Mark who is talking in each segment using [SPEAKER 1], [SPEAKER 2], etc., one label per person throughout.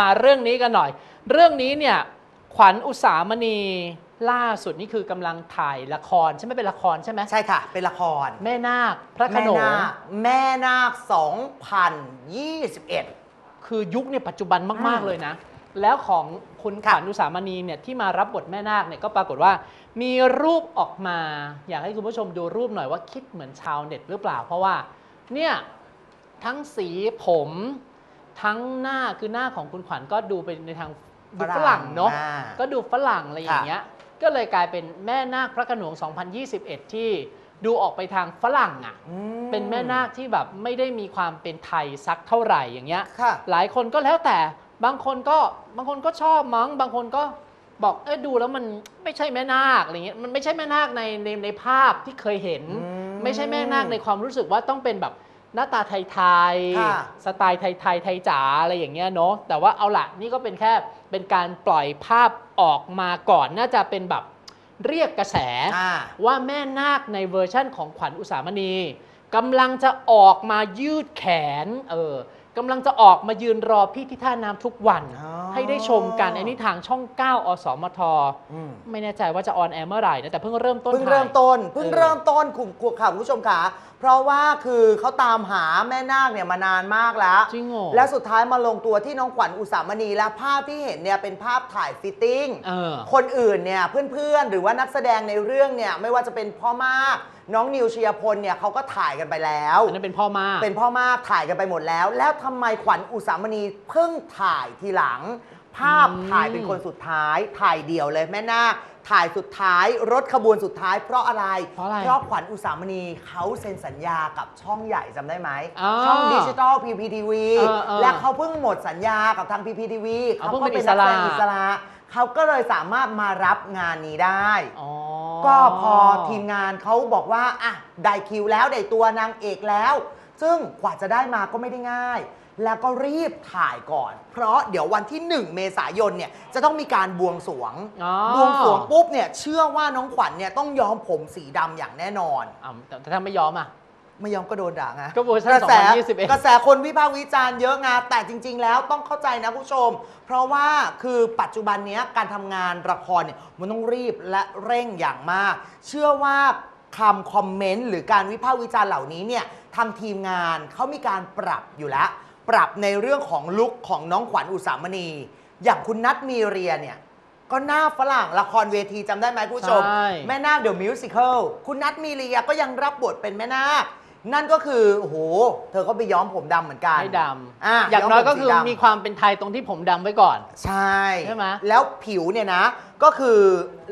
[SPEAKER 1] มาเรื่องนี้กันหน่อย เรื่องนี้เนี่ยขวัญอุสามณีล่าสุดนี่คือกำลังถ่ายละครใช่ไหมเป็นละครใช่ไหม
[SPEAKER 2] ใช่ค่ะ เป็นละคร
[SPEAKER 1] แม่นาคพระโข
[SPEAKER 2] แม่
[SPEAKER 1] นง
[SPEAKER 2] นาคแม่นาค2021
[SPEAKER 1] คือยุคเนี่ยปัจจุบันมาก
[SPEAKER 2] อืม
[SPEAKER 1] ๆเลยนะ แล้วของคุณข
[SPEAKER 2] ค่ะ
[SPEAKER 1] วัญอุสามณีเนี่ยที่มารับบทแม่นาคเนี่ยก็ปรากฏว่า มีรูปออกมา อยากให้คุณผู้ชมดูรูปหน่อยว่าคิดเหมือนชาวเน็ตหรือเปล่า เพราะว่าเนี่ยทั้งสีผม ทั้งหน้าคือหน้าของคุณขวัญก็ดูเป็นในทางดูฝรั่งเนาะ
[SPEAKER 2] อ่
[SPEAKER 1] ก็ดูฝรั่งอะไรอย่างเงี้ยก็เลยกลายเป็นแม่นาคพระโขนง 2021 ที่ดูออกไปทางฝรั่งอะ
[SPEAKER 2] อืม
[SPEAKER 1] เป็นแม่นาคที่แบบไม่ได้มีความเป็นไทยสักเท่าไหร่อย่างเงี้ย
[SPEAKER 2] ค่ะ
[SPEAKER 1] หลายคนก็แล้วแต่บางคนก็บางคนก็ชอบมั้ง บางคนก็บอกเออดูแล้วมันไม่ใช่แม่นาคอะไรเงี้ย มันไม่ใช่แม่นาคในในในภาพที่เคยเห็น
[SPEAKER 2] อืม
[SPEAKER 1] ไม่ใช่แม่นาคในความรู้สึกว่าต้องเป็นแบบ หน้าตาไทย
[SPEAKER 2] ค่ะ
[SPEAKER 1] ๆ สไตล์ไทยๆไทยจ๋าอะไรอย่างเงี้ยเนาะแต่ว่าเอาละนี่ก็เป็นแค่เป็นการปล่อยภาพออกมาก่อนน่าจะเป็นแบบเรียกกระแส
[SPEAKER 2] อ่า
[SPEAKER 1] ว่าแม่นาคในเวอร์ชั่นของขวัญอุสามณีกำลังจะออกมายืดแขนเออกำลังจะออกมายืนรอพี่ที่ท่าน้ำทุกวัน
[SPEAKER 2] อ๋อ
[SPEAKER 1] ให้ได้ชมกันอันนี้ทางช่อง 9 อสมท
[SPEAKER 2] อืม
[SPEAKER 1] ไม่แน่ใจว่าจะออนแอร์เมื่อไหร่นะแต่เพิ่งเริ่มต้น
[SPEAKER 2] เพิ่ง
[SPEAKER 1] ถ่าย
[SPEAKER 2] เริ่มต้นเพิ่ง
[SPEAKER 1] เออ
[SPEAKER 2] เริ่มต้นคุณคุณค่ะคุณผู้ชมค่ะ เพราะว่าคือเขาตามหาแม่นาคเนี่ยมานานมากแล้ว
[SPEAKER 1] จริงเหรอ
[SPEAKER 2] แล้วสุดท้ายมาลงตัวที่น้องขวัญอุสามณีและภาพที่เห็นเนี่ยเป็นภาพถ่ายฟิตติ้ง
[SPEAKER 1] เออ
[SPEAKER 2] คนอื่นเนี่ยเพื่อนๆ หรือว่านักแสดงในเรื่องเนี่ยไม่ว่าจะเป็นพ่อมาก น้องนิวเชียร์พลเนี่ยเขาก็ถ่ายกันไปแล้ว
[SPEAKER 1] อันนั้นเป็นพ่อมาก
[SPEAKER 2] เป็นพ่อมากถ่ายกันไปหมดแล้ว แล้วทำไมขวัญอุสามณีเพิ่งถ่ายทีหลัง ภาพ
[SPEAKER 1] อืม
[SPEAKER 2] ถ่ายเป็นคนสุดท้าย ถ่ายเดี่ยวเลยแม่นาคถ่ายสุดท้ายรถขบวนสุดท้าย เพราะอะไร
[SPEAKER 1] เพราะอะไร
[SPEAKER 2] เพราะขวัญอุสามณีเขาเซ็นสัญญากับช่องใหญ่จำได้ไหม
[SPEAKER 1] อ่า
[SPEAKER 2] ช่องดิจิตอล PPTV
[SPEAKER 1] เออเออ
[SPEAKER 2] และเขาเพิ่งหมดสัญญากับทาง PPTV
[SPEAKER 1] เอา
[SPEAKER 2] เขา
[SPEAKER 1] เพิ่ง
[SPEAKER 2] ก็
[SPEAKER 1] เป็น
[SPEAKER 2] เป็นนักแสดง
[SPEAKER 1] อิ
[SPEAKER 2] อิ
[SPEAKER 1] ส
[SPEAKER 2] ส
[SPEAKER 1] ระ
[SPEAKER 2] ระเขาก็เลยสามารถมารับงานนี้ได้
[SPEAKER 1] อ๋อ
[SPEAKER 2] ก็พอทีมงานเขาบอกว่าอะได้คิวแล้วได้ตัวนางเอกแล้ว ซึ่งกว่าจะได้มาก็ไม่ได้ง่าย แล้วก็รีบถ่ายก่อน เพราะเดี๋ยววันที่ 1 เมษายนเนี่ยจะต้องมีการบวงสรวง
[SPEAKER 1] อ๋อ
[SPEAKER 2] บวงสรวงปุ๊บเนี่ยเชื่อว่าน้องขวัญเนี่ยต้องย้อมผมสีดำอย่างแน่นอน
[SPEAKER 1] อะแต่แต่ถ้าไม่ยอมอะ
[SPEAKER 2] ไม่ยอมก็โดนด่าไง
[SPEAKER 1] ก็เวอร์ชัน
[SPEAKER 2] กระแส
[SPEAKER 1] 2021
[SPEAKER 2] กระแสคนวิพากษ์วิจารณ์เยอะไงแต่จริง ๆ แล้วต้องเข้าใจนะคุณผู้ชม เพราะว่าคือปัจจุบันเนี้ยการทำงานละครเนี่ยมันต้องรีบและเร่งอย่างมาก เชื่อว่าคำคอมเมนต์หรือการวิพากษ์วิจารณ์เหล่านี้เนี่ยทางทีมงานเขามีการปรับอยู่แล้ว ปรับในเรื่องของลุคของน้องขวัญอุสามณี อย่างคุณนัทมีเรียเนี่ย ก็หน้าฝรั่งละครเวทีจำได้ไหมคุณผู้ชม
[SPEAKER 1] ใช่
[SPEAKER 2] แม่นาคเดอะมิวสิคลคุณนัทมีเรียก็ยังรับบทเป็นแม่นาค นั่นก็คือ โอ้โห เธอก็ไปย้อมผมดำเหมือนกัน
[SPEAKER 1] ไม่ด
[SPEAKER 2] อะำ
[SPEAKER 1] อย่างน้อยก็คือ
[SPEAKER 2] ย้อมผมสีดำ
[SPEAKER 1] มีความเป็นไทยตรงที่ผมดำไว้ก่อน
[SPEAKER 2] ใช่
[SPEAKER 1] ใช่ไหม
[SPEAKER 2] แล้วผิวเนี่ยนะ ก็คือ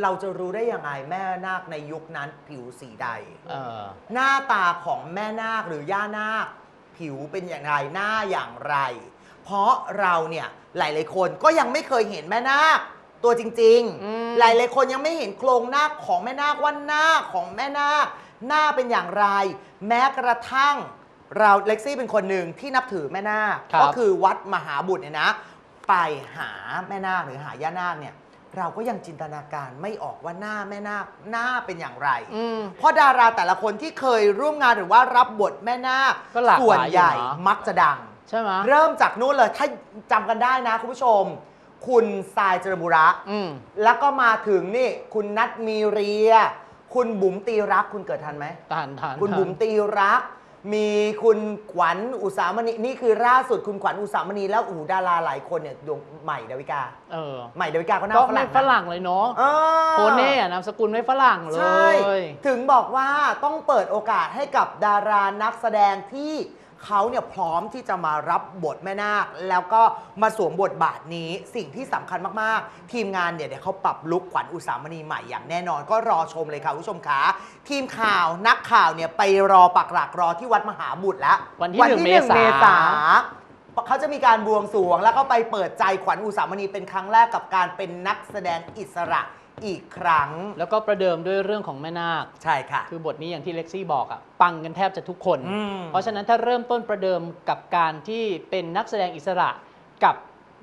[SPEAKER 2] เราจะรู้ได้ยังไงแม่นาคในยุคนั้นผิวสีใด
[SPEAKER 1] เออ
[SPEAKER 2] หน้าตาของแม่นาคหรือย่านาค ผิวเป็นอย่างไรหน้าอย่างไร เพราะเราเนี่ยหลายๆคนก็ยังไม่เคยเห็นแม่นาคตัวจริง
[SPEAKER 1] อืม
[SPEAKER 2] ๆ หลายๆคนยังไม่เห็นโครงหน้าของแม่นาคว่าหน้าของแม่นาคหน้าเป็นอย่างไร แม้กระทั่งเราเล็กซี่เป็นคนหนึ่งที่นับถือแม่นาค
[SPEAKER 1] ครับ
[SPEAKER 2] ก็คือวัดมหาบุตรเนี่ยนะ ไปหาแม่นาคหรือหาย่านาคเนี่ย เราก็ยังจินตนาการไม่ออกว่าหน้าแม่นาคหน้าเป็นอย่างไร
[SPEAKER 1] อืม
[SPEAKER 2] เพราะดาราแต่ละคนที่เคยร่วมงานหรือว่ารับบทแม่นาค
[SPEAKER 1] ก็หลากหลาย
[SPEAKER 2] ส่วนใหญ่
[SPEAKER 1] อยู่นะ
[SPEAKER 2] มักจะดัง
[SPEAKER 1] ใช่ไหม
[SPEAKER 2] เริ่มจากนู้นเลยถ้าจำกันได้นะคุณผู้ชม คุณทรายเจริญบุระ
[SPEAKER 1] อืม
[SPEAKER 2] แล้วก็มาถึงนี่ คุณนัทมีเรีย คุณบุ๋มตีรัก คุณเกิดทันไหม
[SPEAKER 1] ทานทาน
[SPEAKER 2] คุณ
[SPEAKER 1] ทาน
[SPEAKER 2] บุ๋มตีรัก มีคุณขวัญอุสามณีนี่คือล่าสุดคุณขวัญอุสามณีแล้วอูดาราหลายคนเนี่ยดวงใหม่ดาวิกา
[SPEAKER 1] เออ
[SPEAKER 2] ใหม่ดาวิกาก็หน้า
[SPEAKER 1] ก็
[SPEAKER 2] ฝ
[SPEAKER 1] ไม่
[SPEAKER 2] รั่งนะ
[SPEAKER 1] ฝรั่งเลยเนาะ
[SPEAKER 2] เออ
[SPEAKER 1] โคเน่อะนามสกุลไม่ฝรั่งเล
[SPEAKER 2] ใช่
[SPEAKER 1] ย
[SPEAKER 2] ถึงบอกว่าต้องเปิดโอกาสให้กับดารานักแสดงที่ เขาเนี่ยพร้อมที่จะมารับบทแม่นาค แล้วก็มาสวมบทบาทนี้สิ่งที่สำคัญมาก ๆ ทีมงานเนี่ยเดี๋ยวเขาปรับลุคขวัญอุสามณีใหม่อย่างแน่นอน ก็รอชมเลยค่ะคุณผู้ชมคะทีมข่าวนักข่าวเนี่ยไปรอปักหลักรอที่วัดมหาบุตรแล้ว
[SPEAKER 1] วันที่หนึ่ง
[SPEAKER 2] หนึ่ง
[SPEAKER 1] เมษา
[SPEAKER 2] เมษา เขาจะมีการบวงสรวงแล้วก็ไปเปิดใจขวัญอุสามณีเป็นครั้งแรกกับการเป็นนักแสดงอิสระ อีกครั้ง
[SPEAKER 1] แล้วก็ประเดิมด้วยเรื่องของแม่นาค
[SPEAKER 2] ใช่ค่ะ
[SPEAKER 1] คือบทนี้อย่างที่เล็กซี่บอกอะปังกันแทบจะทุกคน
[SPEAKER 2] อืม
[SPEAKER 1] เพราะฉะนั้นถ้าเริ่มต้นประเดิมกับการที่เป็นนักแสดงอิสระกับ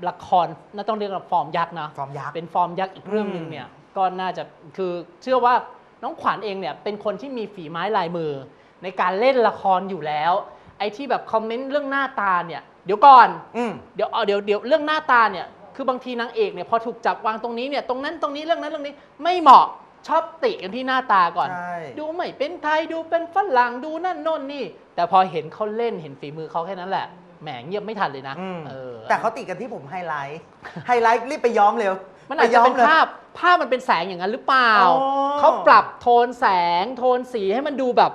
[SPEAKER 1] ละครน่าต้องเรียกว่าฟอร์มยักษ์นะ
[SPEAKER 2] ฟอร์มยักษ์
[SPEAKER 1] เป็นฟอร์มยักษ์อีกเรื่องหนึ่ง
[SPEAKER 2] อืม
[SPEAKER 1] เนี่ยก็น่าจะคือเชื่อว่าน้องขวัญเองเนี่ยเป็นคนที่มีฝีไม้ลายมือ ในการเล่นละครอยู่แล้ว ไอ้ที่แบบคอมเมนต์เรื่องหน้าตาเนี่ยเดี๋ยวก่อน
[SPEAKER 2] อืม
[SPEAKER 1] เดี๋ยวเอาเดี๋ยวเดี๋ยวเรื่องหน้าตาเนี่ย คือบางทีนางเอกเนี่ยพอถูกจับวางตรงนี้เนี่ยตรงนั้นตรงนี้เรื่องนั้นเรื่องนี้ไม่เหมาะชอบติกันที่หน้าตาก่อน
[SPEAKER 2] ใช่
[SPEAKER 1] ดูไม่เป็นไทยดูเป็นฝรั่งดูนั่นโน่นนี่ แต่พอเห็นเขาเล่นเห็นฝีมือเขาแค่นั้นแหละแหมเงียบไม่ทันเลยนะ
[SPEAKER 2] อืม
[SPEAKER 1] เออ
[SPEAKER 2] แต่เขาติดกันที่ผมไฮไลท์ ไฮไลท์รีบไปย้อมเร็ว
[SPEAKER 1] มันอาจจะเป็น
[SPEAKER 2] ไย้มลย
[SPEAKER 1] ภาพภาพมันเป็นแสงอย่างนั้นหรือเปล่า
[SPEAKER 2] อ๋อ
[SPEAKER 1] เขาปรับโทนแสงโทนสีให้มันดูแบบ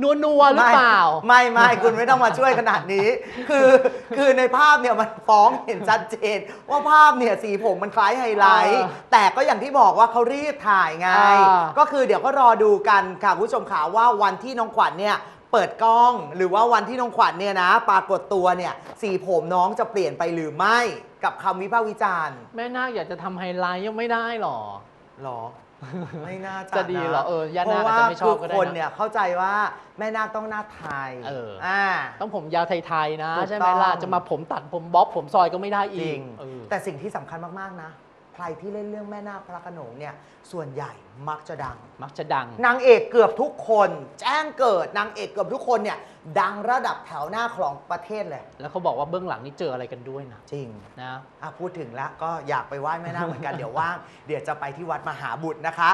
[SPEAKER 1] นัวนัวๆหรือเปล่า
[SPEAKER 2] ไม่ไม่ไม่คุณไม่ต้องมาช่วยขนาดนี้ คือคือในภาพเนี่ยมันฟ้องเห็นชัดเจน ว่าภาพเนี่ยสีผมมันคล้ายไฮไลท์
[SPEAKER 1] อ่า
[SPEAKER 2] แต่ก็อย่างที่บอกว่าเขารีบถ่ายไง
[SPEAKER 1] อ่า
[SPEAKER 2] ก็คือเดี๋ยวก็รอดูกันค่ะคุณผู้ชมขาว่าวันที่น้องขวัญเนี่ยเปิดกล้อง หรือว่าวันที่น้องขวัญเนี่ยนะ ปรากฏตัวเนี่ยสีผมน้องจะเปลี่ยนไปหรือไม่กับคำวิพากษ์วิจารณ์
[SPEAKER 1] แม่นาคอยากจะทำไฮไลท์ยังไม่ได้หรอ
[SPEAKER 2] หรอ ไม่น่าจะ
[SPEAKER 1] จะดีเหรอเออย่า
[SPEAKER 2] เพ
[SPEAKER 1] นาค
[SPEAKER 2] ราะ
[SPEAKER 1] อาจ
[SPEAKER 2] ว่า
[SPEAKER 1] จะไม่ชอบก็ได้
[SPEAKER 2] คือคน
[SPEAKER 1] นะ
[SPEAKER 2] เนี่ยเข้าใจว่าแม่นาคต้องหน้าไทย
[SPEAKER 1] เออ
[SPEAKER 2] อ่า
[SPEAKER 1] ต้องผมยาวไทยๆนะ
[SPEAKER 2] ถูก
[SPEAKER 1] ใช่ไหมล่ะ
[SPEAKER 2] ต้อง
[SPEAKER 1] จะมาผมตัดผมบ๊อบผมซอยก็ไม่ได้
[SPEAKER 2] จ
[SPEAKER 1] อี
[SPEAKER 2] ริ
[SPEAKER 1] ก
[SPEAKER 2] ง
[SPEAKER 1] เออ
[SPEAKER 2] แต่สิ่งที่สำคัญมาก ๆ นะ ใครที่เล่นเรื่องแม่นาคพระโขนงเนี่ยส่วนใหญ่มักจะดัง
[SPEAKER 1] มักจะดัง
[SPEAKER 2] นางเอกเกือบทุกคน แจ้งเกิดนางเอกเกือบทุกคนเนี่ยดังระดับแถวหน้าของประเทศเลย
[SPEAKER 1] แล้วเขาบอกว่าเบื้องหลังนี่เจออะไรกันด้วยนะ
[SPEAKER 2] จริง
[SPEAKER 1] นะ
[SPEAKER 2] อะพูดถึงแล้วก็อยากไปไหว้แม่นาคเหมือนกันเดี๋ยวว่างเดี๋ยวจะไปที่วัดมหาบุตรนะคะ